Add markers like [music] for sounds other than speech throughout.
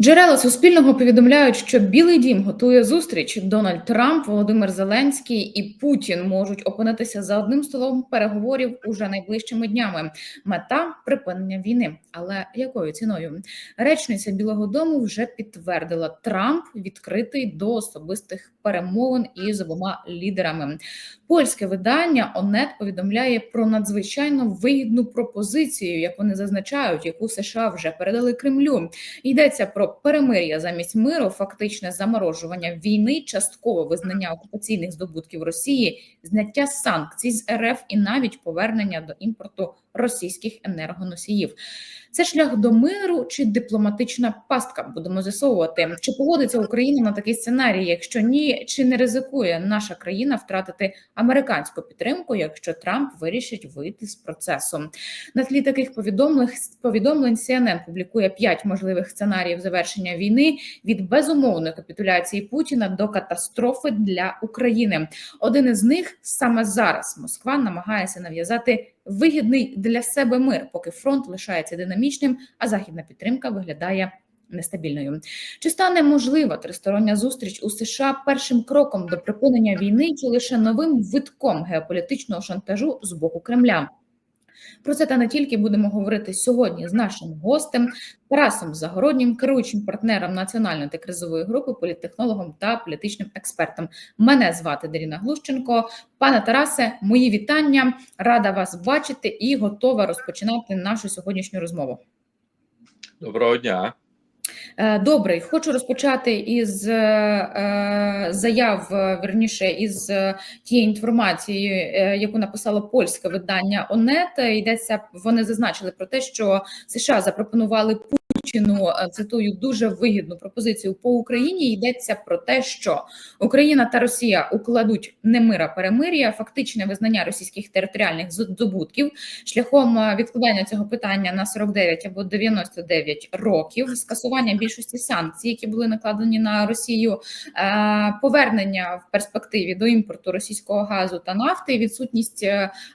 Джерела Суспільного повідомляють, що Білий Дім готує зустріч. Дональд Трамп, Володимир Зеленський і Путін можуть опинитися за одним столом переговорів уже найближчими днями. Мета припинення війни. Але якою ціною? Речниця Білого Дому вже підтвердила, Трамп відкритий до особистих перемовин із обома лідерами. Польське видання ОНЕТ повідомляє про надзвичайно вигідну пропозицію, як вони зазначають, яку США вже передали Кремлю. Йдеться про перемир'я замість миру, фактичне заморожування війни, часткове визнання окупаційних здобутків Росії, зняття санкцій з РФ і навіть повернення до імпорту російських енергоносіїв. Це шлях до миру чи дипломатична пастка? Будемо з'ясовувати, чи погодиться Україна на такий сценарій. Якщо ні, чи не ризикує наша країна втратити американську підтримку, якщо Трамп вирішить вийти з процесу? На тлі таких повідомлень повідомлень CNN публікує п'ять можливих сценаріїв завершення війни від безумовної капітуляції Путіна до катастрофи для України. Один із них саме зараз Москва намагається нав'язати вигідний для себе мир, поки фронт лишається динамічним, а західна підтримка виглядає. Нестабільною чи стане можлива тристороння зустріч у США першим кроком до припинення війни, чи лише новим витком геополітичного шантажу з боку Кремля? Про це та не тільки будемо говорити сьогодні з нашим гостем Тарасом Загороднім, керуючим партнером національної антикризової групи, політтехнологом та політичним експертом. Мене звати Даріна Глущенко. Пане Тарасе, мої вітання. Рада вас бачити і готова розпочинати нашу сьогоднішню розмову. Доброго дня. Добре, хочу розпочати із е, заяв верніше із тієї інформації, е, яку написало польське видання ОНЕТ. Йдеться вони зазначили про те, що США запропонували Путіну цитую дуже вигідну пропозицію по Україні. Йдеться про те, що Україна та Росія укладуть не мира перемир'я, фактичне визнання російських територіальних здобутків шляхом відкладання цього питання на 49 або 99 років, скасування більшості санкцій, які були накладені на Росію, повернення в перспективі до імпорту російського газу та нафти, відсутність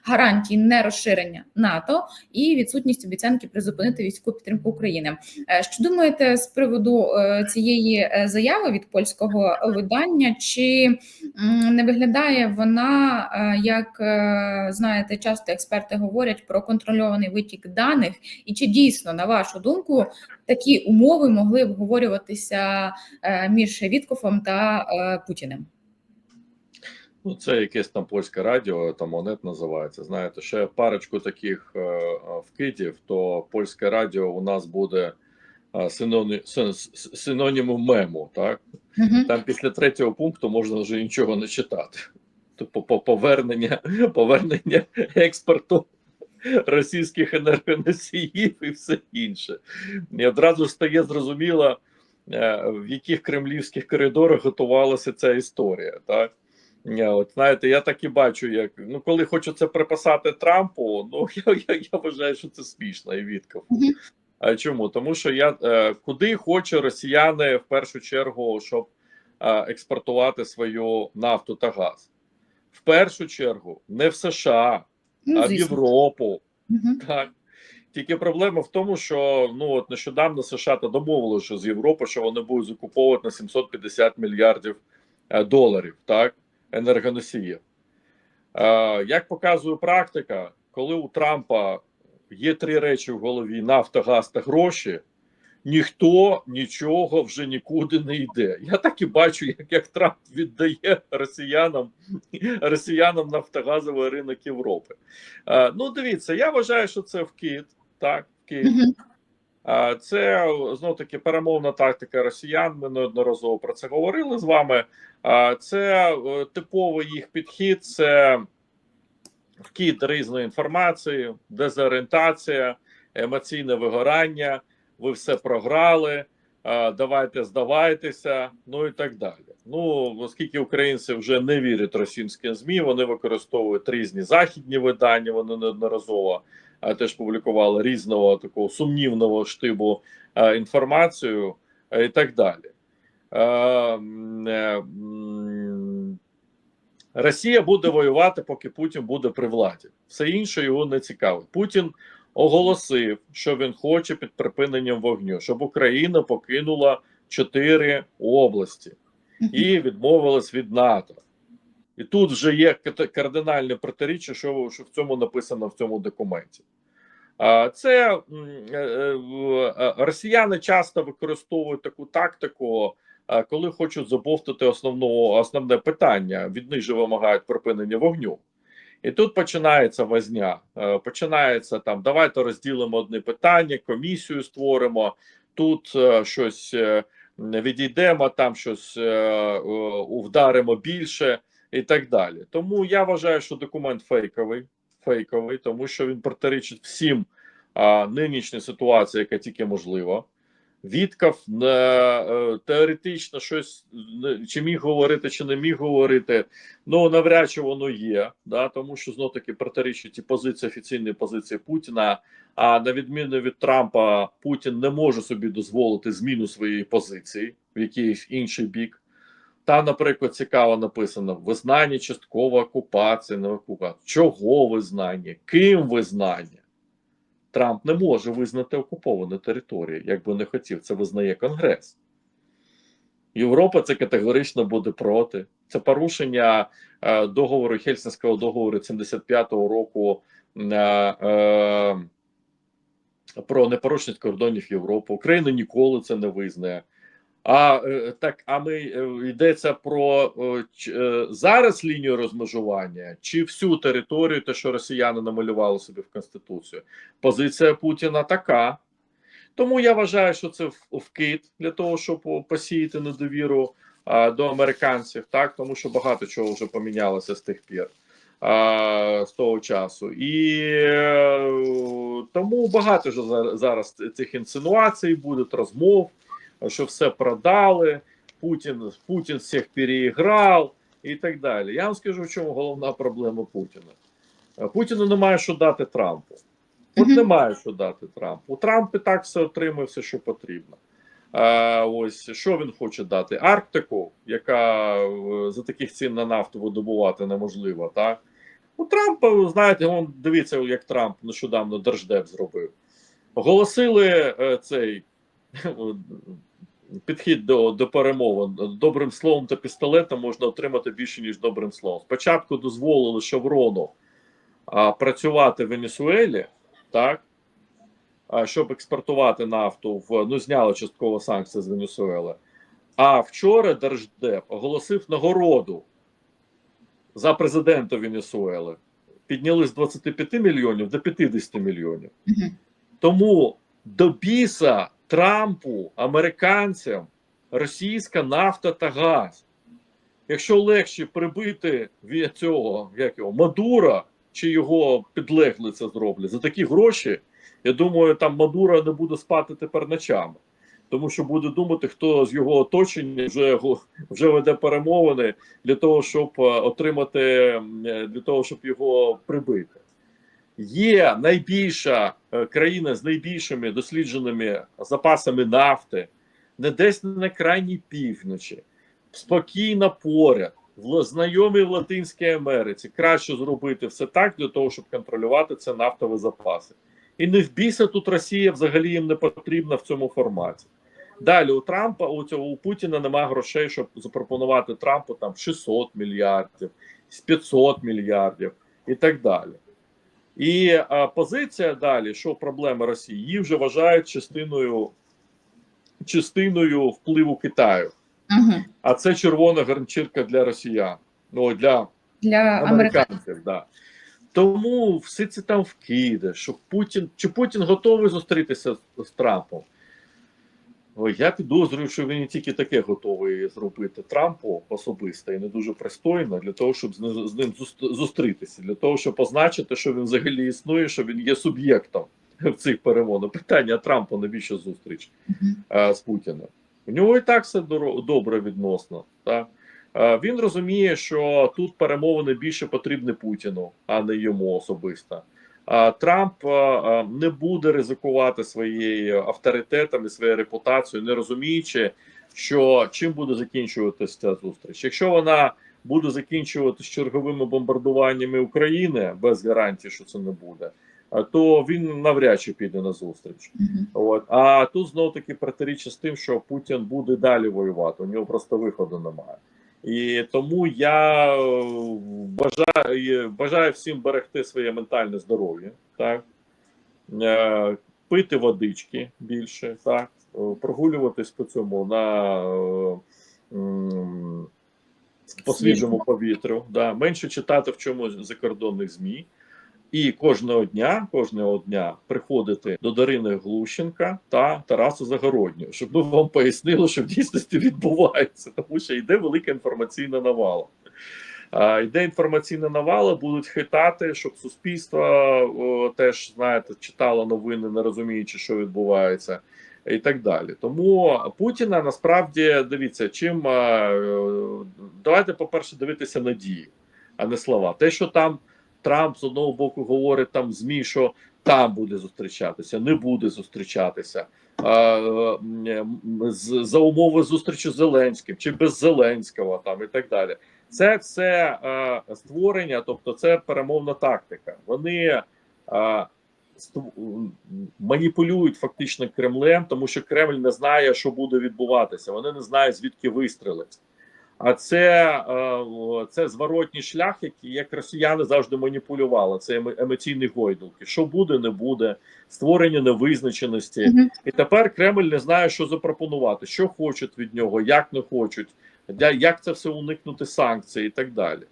гарантій нерозширення НАТО і відсутність обіцянки призупинити військову підтримку України. Що думаєте з приводу цієї заяви від польського видання? Чи не виглядає вона, як знаєте, часто експерти говорять про контрольований витік даних, і чи дійсно, на вашу думку, такі умови могли обговорюватися між Віткофом та Путіним? Ну, це якесь там польське радіо, там монет називається. Знаєте, ще парочку таких е, вкидів, то польське радіо у нас буде синонім, синонімом мему. Так uh там після третього пункту можна вже нічого не читати. Тобто повернення, повернення експорту російських енергоносіїв і все інше. І одразу стає зрозуміло, в яких кремлівських коридорах готувалася ця історія. Так? От знаєте, я так і бачу, як ну коли хочу це приписати Трампу, ну [laughs] я я, я вважаю, що це смішно і відкав. -huh. Чому? Тому що я куди хоче росіяни в першу чергу, щоб експортувати свою нафту та газ? В першу чергу не в США, ну, а в Європу. -huh. Так. Тільки проблема в тому, що ну от нещодавно США та домовилися з Європи, що вони будуть закуповувати на 750 мільярдів доларів так енергоносіїв. Е, як показує практика, коли у Трампа є три речі в голові: нафта, газ та гроші, ніхто нічого вже нікуди не йде. Я так і бачу, як як Трамп віддає росіянам росіянам нафтогазовий ринок Європи. Е, ну, дивіться, я вважаю, що це вкид. Так, вкид. Це знов таки перемовна тактика росіян. Ми неодноразово про це говорили з вами. А, Це типовий їх підхід, це вкид різної інформації, дезорієнтація, емоційне вигорання. Ви все програли. Давайте здавайтеся, ну і так далі. Ну оскільки українці вже не вірять російським змі, вони використовують різні західні видання. Вони неодноразово теж публікували різного такого сумнівного штибу інформацію і так далі. Росія буде воювати, поки Путін буде при владі. Все інше його не цікавить. Путін оголосив, що він хоче під припиненням вогню, щоб Україна покинула чотири області і відмовилась від НАТО. І тут вже є кардинальне протиріччя, що, що в цьому написано в цьому документі. А, Це е, е, е, росіяни часто використовують таку тактику, коли хочуть забовтати основного, основне питання. Від них же вимагають припинення вогню. І тут починається возня. Е, Починається там: давайте розділимо одне питання, комісію створимо. Тут е, щось е, відійдемо, там щось вдаримо більше і так далі. Тому я вважаю, що документ фейковий, фейковий, тому що він протирічить всім а, нинішній ситуації, яка тільки можлива. Віткав е, е, теоретично щось чи міг говорити, чи не міг говорити. Ну навряд чи воно є, да, тому що знов таки протирічить і позиції офіційної позиції Путіна. А на відміну від Трампа, Путін не може собі дозволити зміну своєї позиції в якийсь інший бік. Там, наприклад, цікаво написано: визнання часткова окупація, не окупація. Чого визнання? Ким визнання? Трамп не може визнати окуповані території, як би не хотів. Це визнає Конгрес. Європа це категорично буде проти. Це порушення е, договору Хельсінського договору 75-го року е, е, про непорушність кордонів Європи. Україна ніколи це не визнає. А е, так, а ми е, йдеться про е, зараз лінію розмежування чи всю територію, те, що росіяни намалювали собі в конституцію. Позиція Путіна така. Тому я вважаю, що це вкид для того, щоб посіяти недовіру а, до американців, так тому що багато чого вже помінялося з тих пір. а, З того часу, і тому багато за- зараз цих інсинуацій буде розмов, що все продали, Путін Путін всіх переіграв і так далі. Я вам скажу, в чому головна проблема Путіна. Е, Путіну немає що дати Трампу. От немає що дати Трампу. Трамп і так все отримує, все, що потрібно. А, ось що він хоче дати? Арктику, яка е, за таких цін на нафту видобувати неможливо, так? У Трампа, знаєте, он дивіться, як Трамп нещодавно Держдеп зробив. Оголосили е, цей [laughs] підхід до, до перемовин. Добрим словом та пістолетом можна отримати більше, ніж добрим словом. Спочатку дозволили Шеврону а, працювати в Венесуелі, так, а, щоб експортувати нафту в ну, зняли частково санкції з Венесуели. А вчора Держдеп оголосив нагороду за президента Венесуели. Підняли з 25 мільйонів до 50 мільйонів. Тому до біса Трампу, американцям, російська нафта та газ. Якщо легше прибити від цього як його, Мадура чи його підлегли це зроблять за такі гроші, я думаю, там Мадура не буде спати тепер ночами. Тому що буде думати, хто з його оточення вже, вже веде перемовини для того, щоб е, отримати е, для того, щоб його прибити. Є найбільша е, країна з найбільшими дослідженими запасами нафти, не десь на крайній півночі, спокійно поряд, в знайомій в Латинській Америці. Краще зробити все так для того, щоб контролювати це нафтові запаси. І не в біса тут Росія взагалі їм не потрібна в цьому форматі. Далі у Трампа, у цього у Путіна немає грошей, щоб запропонувати Трампу там 600 мільярдів, 500 мільярдів і так далі. І а, позиція далі, що проблема Росії, її вже вважають частиною, частиною впливу Китаю. Мгм. А це червона гарнчірка для росіян, ну для Для американців. американців. Да. Тому всі ці там вкиди, що Путін чи Путін готовий зустрітися з, з Трампом. Я підозрюю, що він тільки таке готовий зробити Трампу особисто і не дуже пристойно для того, щоб з, ним зустрітися, для того, щоб позначити, що він взагалі існує, що він є суб'єктом [laughs] в цих перемовинах. Питання Трампу навіщо зустріч? Е, з Путіним. У нього і так все добре відносно. Так? Е, Він розуміє, що тут перемовини більше потрібні Путіну, а не йому особисто. Трамп не буде ризикувати своєю авторитетом і своєю репутацією, не розуміючи, що чим буде закінчуватися ця зустріч. Якщо вона буде закінчуватися черговими бомбардуваннями України без гарантії, що це не буде. то він навряд чи піде на зустріч. Мгм. От. А тут знов таки протиріччя з тим, що Путін буде далі воювати, у нього просто виходу немає. І тому я е, бажаю, бажаю всім берегти своє ментальне здоров'я, так? Е, пити водички більше, так? Е, прогулюватись по цьому на е, по свіжому повітрю, да? менше читати в чомусь закордонних ЗМІ. І кожного дня, кожного дня приходити до Дарини Глущенка та Тараса Загороднього, щоб ми вам пояснили, що в дійсності відбувається, тому що йде велика інформаційна навала. Йде інформаційна навала, будуть хитати, щоб суспільство о, теж знаєте, читало новини, не розуміючи, що відбувається, і так далі. Тому Путіна насправді дивіться, чим е, давайте, по-перше, дивитися на дії, а не слова. Те, що там. Трамп з одного боку говорить там змі, що там буде зустрічатися, не буде зустрічатися а, з, за умови зустрічі з Зеленським чи без Зеленського, там і так далі. Це все а, створення, тобто це перемовна тактика. Вони а, маніпулюють фактично Кремлем, тому що Кремль не знає, що буде відбуватися. Вони не знають звідки вистрілить. А це, е, це зворотній шлях, який як росіяни завжди маніпулювали. Це емо- емоційні гойдалки. Що буде, не буде, створення невизначеності. Мгм. І тепер Кремль не знає, що запропонувати, що хочуть від нього, як не хочуть, як це все уникнути санкцій і так далі.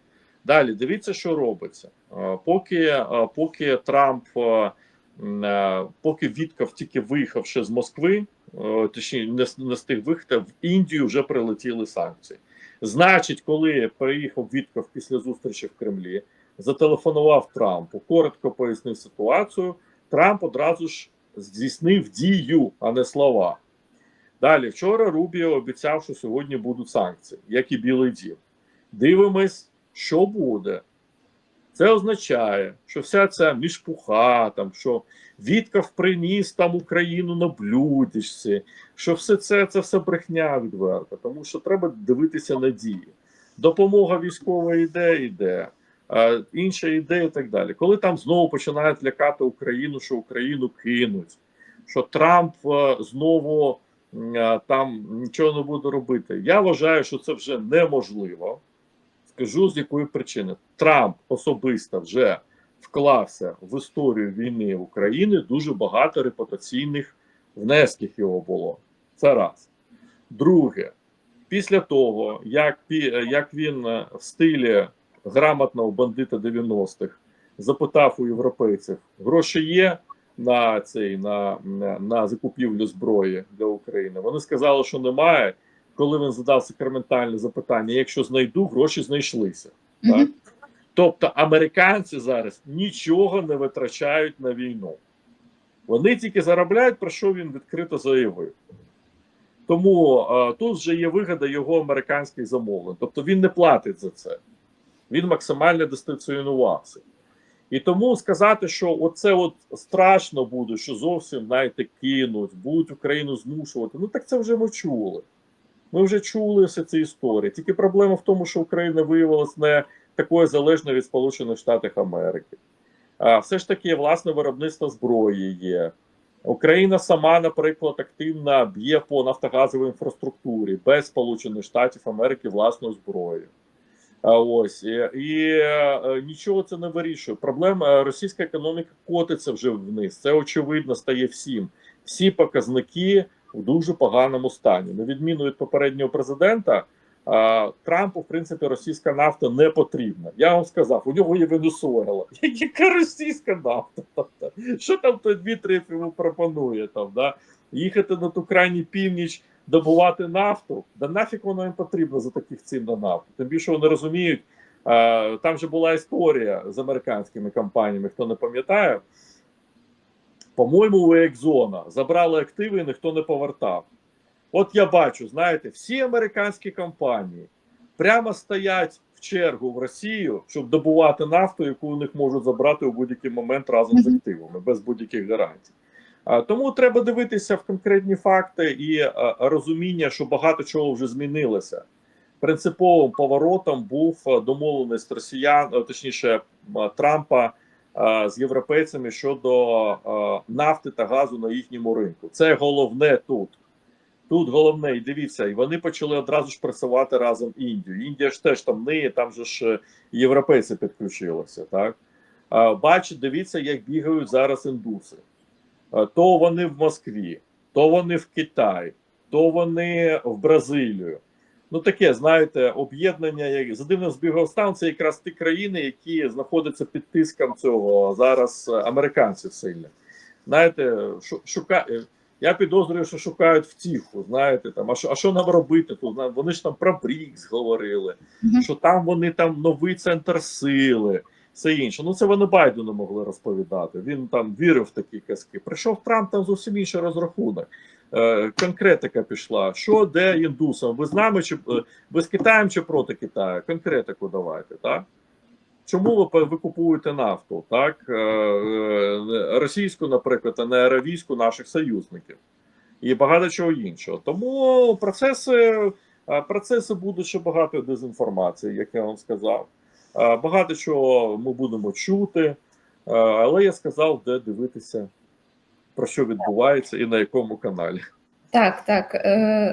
Далі дивіться, що робиться. Е, Поки, е, поки Трамп, поки Вітков тільки виїхавши з Москви, е, точніше, не, не встиг виїхати, в Індію вже прилетіли санкції. Значить, коли приїхав Вітков після зустрічі в Кремлі, зателефонував Трампу, коротко пояснив ситуацію. Трамп одразу ж здійснив дію, а не слова. Далі, вчора Рубіо обіцяв, що сьогодні будуть санкції, як і Білий Дім. Дивимось, що буде. Це означає, що вся ця мішпуха, там, що Вітков приніс там Україну на блюдечці, що все це, це все брехня відверта, тому що треба дивитися на дії. Допомога військова йде, йде, інша ідея і так далі. Коли там знову починають лякати Україну, що Україну кинуть, що Трамп е, знову е, там нічого не буде робити. Я вважаю, що це вже неможливо. Скажу з якої причини. Трамп особисто вже вклався в історію війни України дуже багато репутаційних внесків його було. Це раз. Друге, після того, як, як він в стилі грамотного бандита 90-х запитав у європейців, гроші є на цей на, на закупівлю зброї для України. Вони сказали, що немає. Коли він задав сакраментальне запитання, якщо знайду, гроші знайшлися. Так? Тобто американці зараз нічого не витрачають на війну. Вони тільки заробляють, про що він відкрито заявив. Тому е, тут вже є вигода його американських замовлень. Тобто він не платить за це. Він максимально дистанціонувався. І тому сказати, що оце от страшно буде, що зовсім знаєте, кинуть, будуть Україну змушувати. Ну так це вже ми чули. Ми вже чули всі ці історії. Тільки проблема в тому, що Україна виявилася не такою залежною від Сполучених Штатів Америки. А все ж таки власне виробництво зброї є. Україна сама, наприклад, активно б'є по нафтогазовій інфраструктурі без Сполучених Штатів Америки власною зброєю. А ось і, і е, нічого це не вирішує. Проблема е, російська економіка котиться вже вниз. Це очевидно стає всім. Всі показники в дуже поганому стані. На відміну від попереднього президента, Трампу, в принципі, російська нафта не потрібна. Я вам сказав, у нього є Венесуела. [laughs] Яка російська нафта? Тобто, Що там той Дмитрієв йому пропонує? Там, да? Їхати на ту крайню північ, добувати нафту? Да нафіг воно їм потрібно за таких цін на нафту. Тим більше вони розуміють, там же була історія з американськими компаніями, хто не пам'ятає. По-моєму, у Екзона забрали активи і ніхто не повертав. От я бачу, знаєте, всі американські компанії прямо стоять в чергу в Росію, щоб добувати нафту, яку у них можуть забрати у будь-який момент разом з активами, без будь-яких гарантій. Тому треба дивитися в конкретні факти і розуміння, що багато чого вже змінилося. Принциповим поворотом був а, домовленість росіян, точніше Трампа е, з європейцями щодо е, нафти та газу на їхньому ринку. Це головне тут. Тут головне, і дивіться, і вони почали одразу ж пресувати разом Індію. Індія ж теж там ниє, там же ж е, європейці підключилися. Так бачите, дивіться, як бігають зараз індуси. То вони в Москві, то вони в Китай, то вони в Бразилію. Ну таке, знаєте, об'єднання як за дивним збігом стан, це якраз ті країни, які знаходяться під тиском цього зараз е, американців сильно. Знаєте, шу- шука... е, я підозрюю, що шукають втіху. Знаєте, там, а що, а що нам робити? Тут вони ж там про БРІКС говорили, Мгм. що там вони там новий центр сили, все інше. Ну це вони Байдену могли розповідати. Він там вірив в такі казки. Прийшов Трамп, там зовсім інший розрахунок. Е, конкретика пішла. Що де індусам? Ви з нами чи е, ви з Китаєм чи проти Китаю? Конкретику давайте, так? Чому ви, ви купуєте нафту, так? Е, російську, наприклад, а не аравійську наших союзників і багато чого іншого. Тому процеси, процеси будуть ще багато дезінформації, як я вам сказав. Багато чого ми будемо чути, але я сказав, де дивитися, про що відбувається і на якому каналі. Так, так, Е,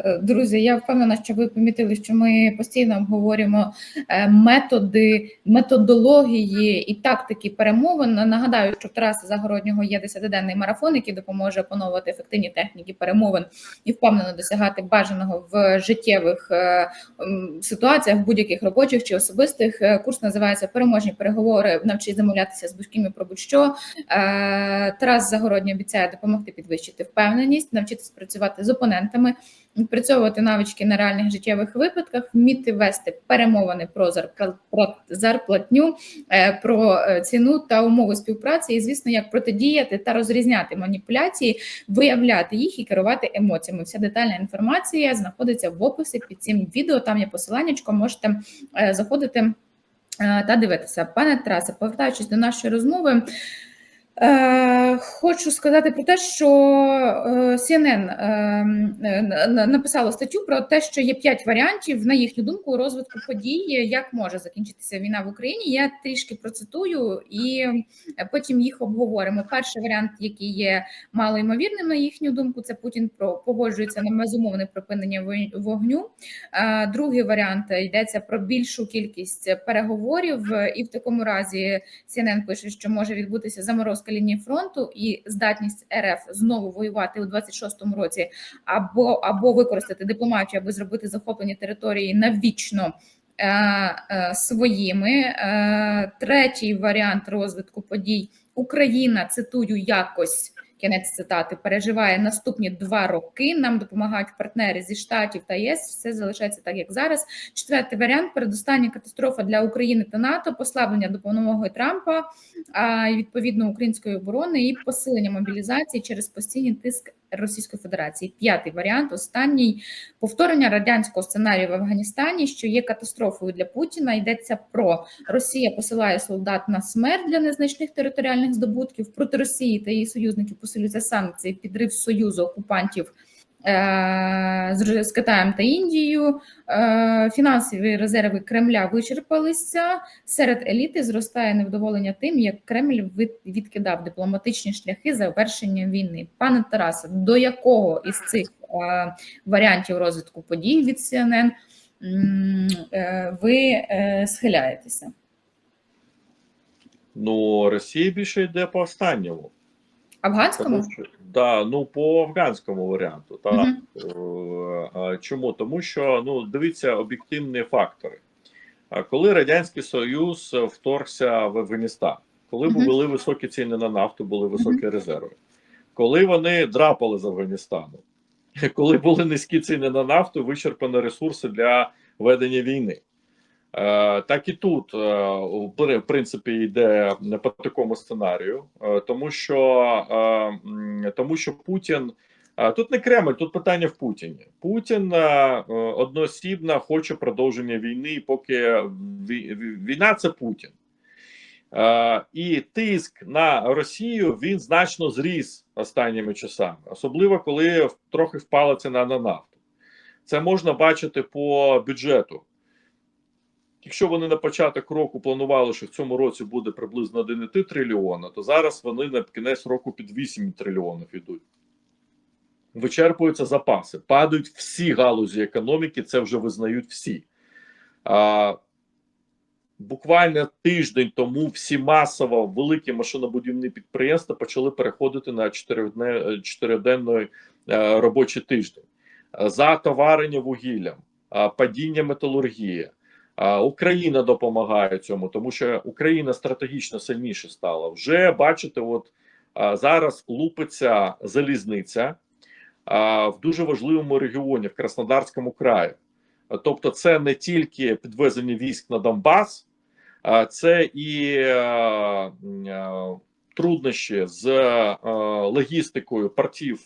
е, друзі, я впевнена, що ви помітили, що ми постійно обговорюємо е, методи, методології і тактики перемовин. Нагадаю, що в Тараса Загороднього є 10-денний марафон, який допоможе опановувати ефективні техніки перемовин і впевнено досягати бажаного в життєвих ситуаціях, будь-яких робочих чи особистих. Курс називається Переможні переговори. Навчись замовлятися з будь-ким про будь-що. Тарас Загородній обіцяє допомогти підвищити впевненість, навчитися працювати з опонентами, відпрацьовувати навички на реальних життєвих випадках, вміти вести перемовини про зарплатню, е, про е, ціну та умови співпраці, і звісно, як протидіяти та розрізняти маніпуляції, виявляти їх і керувати емоціями. Вся детальна інформація знаходиться в описі під цим відео. Там є посиланнячко, можете е, заходити та дивитися. Пане Тарасе, повертаючись до нашої розмови. Е, хочу сказати про те, що е, CNN е, на- написало статтю про те, що є п'ять варіантів, на їхню думку, розвитку подій, як може закінчитися війна в Україні. Я трішки процитую і потім їх обговоримо. Перший варіант, який є малоймовірним, на їхню думку, це Путін погоджується на безумовне припинення вогню. Другий варіант йдеться про більшу кількість переговорів, і в такому разі CNN пише, що може відбутися заморозка лінії фронту і здатність РФ знову воювати у 26-му році, або або використати дипломатію, аби зробити захоплені території навічно. е, е, Своїми Е, третій варіант розвитку подій Україна цитую якось кінець цитати переживає наступні два роки. Нам допомагають партнери зі штатів та ЄС. Все залишається так, як зараз. Четвертий варіант передостання катастрофа для України та НАТО, послаблення допомоги Трампа, а відповідно української оборони і посилення мобілізації через постійний тиск Російської Федерації. П'ятий варіант, останній повторення радянського сценарію в Афганістані, що є катастрофою для Путіна. Йдеться про Росія посилає солдат на смерть для незначних територіальних здобутків проти Росії та її союзників посилюються санкції, підрив союзу окупантів. Е, З Китаєм та Індією Е, фінансові резерви Кремля вичерпалися. Серед еліти зростає невдоволення тим, як Кремль відкидав дипломатичні шляхи завершення війни. Пане Тарасе, до якого із цих е, варіантів розвитку подій від CNN ви схиляєтеся? Ну, Росія більше йде по останньому. Афганському? Тому що, да, ну по афганському варіанту. Мгм. Е, Чому? Тому що ну дивіться об'єктивні фактори. Коли Радянський Союз вторгся в Афганістан, коли Мгм. були високі ціни на нафту, були високі резерви, коли вони драпали з Афганістану, [laughs] коли були низькі ціни на нафту, вичерпані ресурси для ведення війни. Е, Так і тут, е, в принципі, йде по такому сценарію, е, тому що тому що Путін тут не Кремль, тут питання в Путіні. Путін одноосібно хоче продовження війни, і поки ві- ві- війна це Путін. І тиск на Росію він значно зріс останніми часами, особливо коли трохи впала ціна на нафту. Це можна бачити по бюджету. Якщо вони на початок року планували, що в цьому році буде приблизно 1,3 трильйона, то зараз вони на кінець року під 8 трильйонів йдуть. Вичерпуються запаси, падають всі галузі економіки, це вже визнають всі. А, буквально тиждень тому всі масово великі машинобудівні підприємства почали переходити на чотиридне- чотириденний е, робочий тиждень. Е, Затоварення вугіллям, е, падіння металургії. Україна допомагає цьому, тому що Україна стратегічно сильніше стала. Вже бачите, от зараз лупиться залізниця в дуже важливому регіоні в Краснодарському краї. Тобто, це не тільки підвезення військ на Донбас, це і труднощі з логістикою портів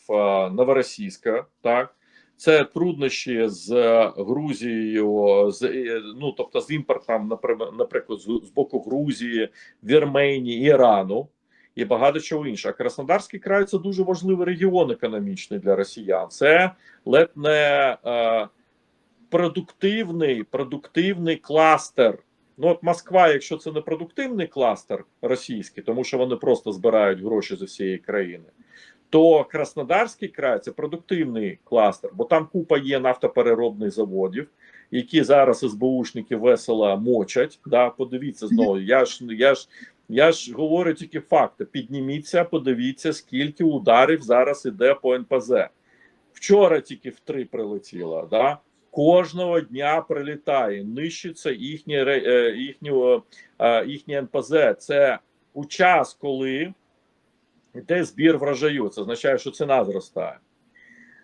Новоросійська, так. Це труднощі з Грузією, з е, ну тобто з імпортом, наприклад, з боку Грузії, Вірменії, Ірану і багато чого іншого. А Краснодарський край це дуже важливий регіон економічний для росіян. Це ледь не е, продуктивний, продуктивний кластер. Ну, от Москва, якщо це не продуктивний кластер російський, тому що вони просто збирають гроші з усієї країни, то Краснодарський край це продуктивний кластер, бо там купа є нафтопереробних заводів, які зараз СБУшники весело мочать. Да, подивіться знову. Я ж я ж я ж говорю тільки факти. Підніміться, подивіться, скільки ударів зараз іде по НПЗ. Вчора тільки в три прилетіло. Да? Кожного дня прилітає, нищиться їхнє ре- е, е, їхнє НПЗ. Це у час, коли йде збір врожаю. Це означає, що ціна зростає.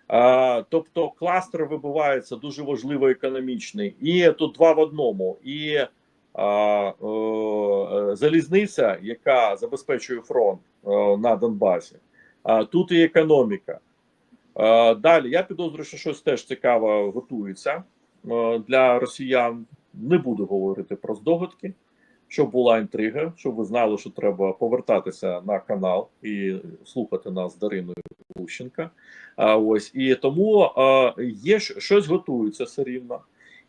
А, тобто кластер вибивається дуже важливо економічний. І тут два в одному. І а, е, залізниця, яка забезпечує фронт е, на Донбасі, а, тут і економіка. Е, Далі я підозрюю, що щось теж цікаве готується е, для росіян. Не буду говорити про здогадки, щоб була інтрига, щоб ви знали, що треба повертатися на канал і слухати нас з Дариною Лущенка. А ось і тому е, є щось готується все рівно.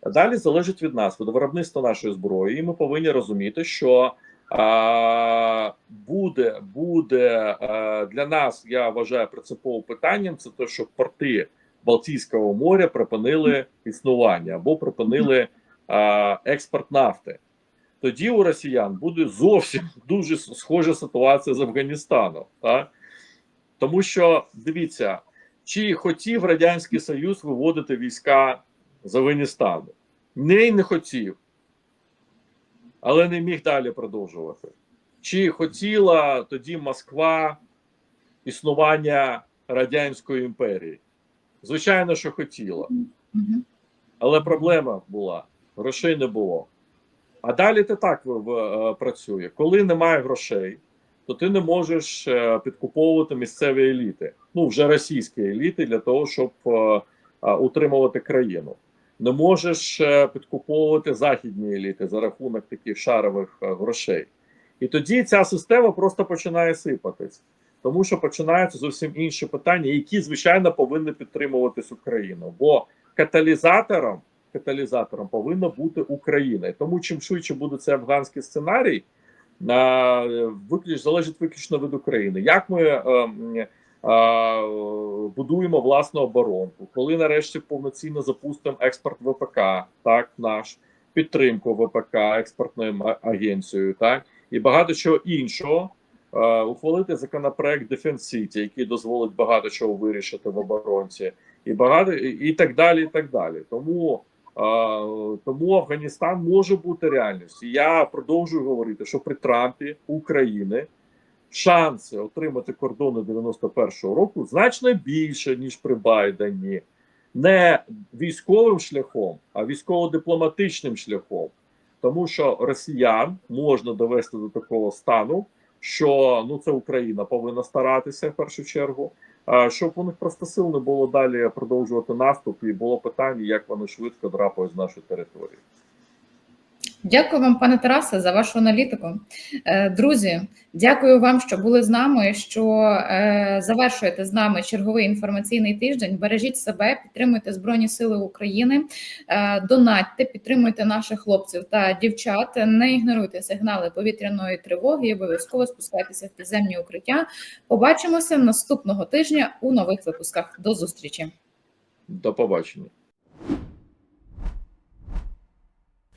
Далі залежить від нас, від виробництва нашої зброї, і ми повинні розуміти, що а, буде буде а, для нас, я вважаю, принциповим питанням це те, що порти Балтійського моря припинили існування або припинили а, експорт нафти. Тоді у росіян буде зовсім [laughs] дуже схожа ситуація з Афганістаном. Так? Тому що дивіться, чи хотів Радянський Союз виводити війська з Афганістану? Не, не хотів але не міг далі продовжувати. Чи хотіла тоді Москва існування Радянської імперії? Звичайно, що хотіла, але проблема була: грошей не було. А далі це так е, працює. Коли немає грошей, то ти не можеш е, підкуповувати місцеві еліти, ну вже російські еліти, для того, щоб е, утримувати країну не можеш підкуповувати західні еліти за рахунок таких шарових грошей. І тоді ця система просто починає сипатись, тому що починаються зовсім інші питання, які звичайно повинні підтримуватись Україну. Бо каталізатором каталізатором повинна бути Україна. Тому чим швидше буде цей афганський сценарій, е, виключ залежить виключно від України. Як ми е, е, будуємо власну оборонку, коли нарешті повноцінно запустимо експорт ВПК, так наш підтримку ВПК експортною агенцією, так і багато чого іншого. Е, ухвалити законопроект Defense City, який дозволить багато чого вирішити в оборонці, і багато і, так далі. І так далі. Тому тому Афганістан може бути реальністю. Я продовжую говорити, що при Трампі України шанси отримати кордони 91-го року значно більше ніж при Байдені, не військовим шляхом, а військово-дипломатичним шляхом. Тому що росіян можна довести до такого стану, що ну це Україна повинна старатися в першу чергу, щоб у них просто сил не було далі продовжувати наступ, і було питання, як вони швидко драпають з нашої території. Дякую вам, пане Тарасе, за вашу аналітику. Е, Друзі, дякую вам, що були з нами. Що е, завершуєте з нами черговий інформаційний тиждень. Бережіть себе, підтримуйте Збройні Сили України, е, донатьте, підтримуйте наших хлопців та дівчат. Не ігноруйте сигнали повітряної тривоги. і Обов'язково спускайтеся в підземні укриття. Побачимося наступного тижня у нових випусках. До зустрічі. До побачення.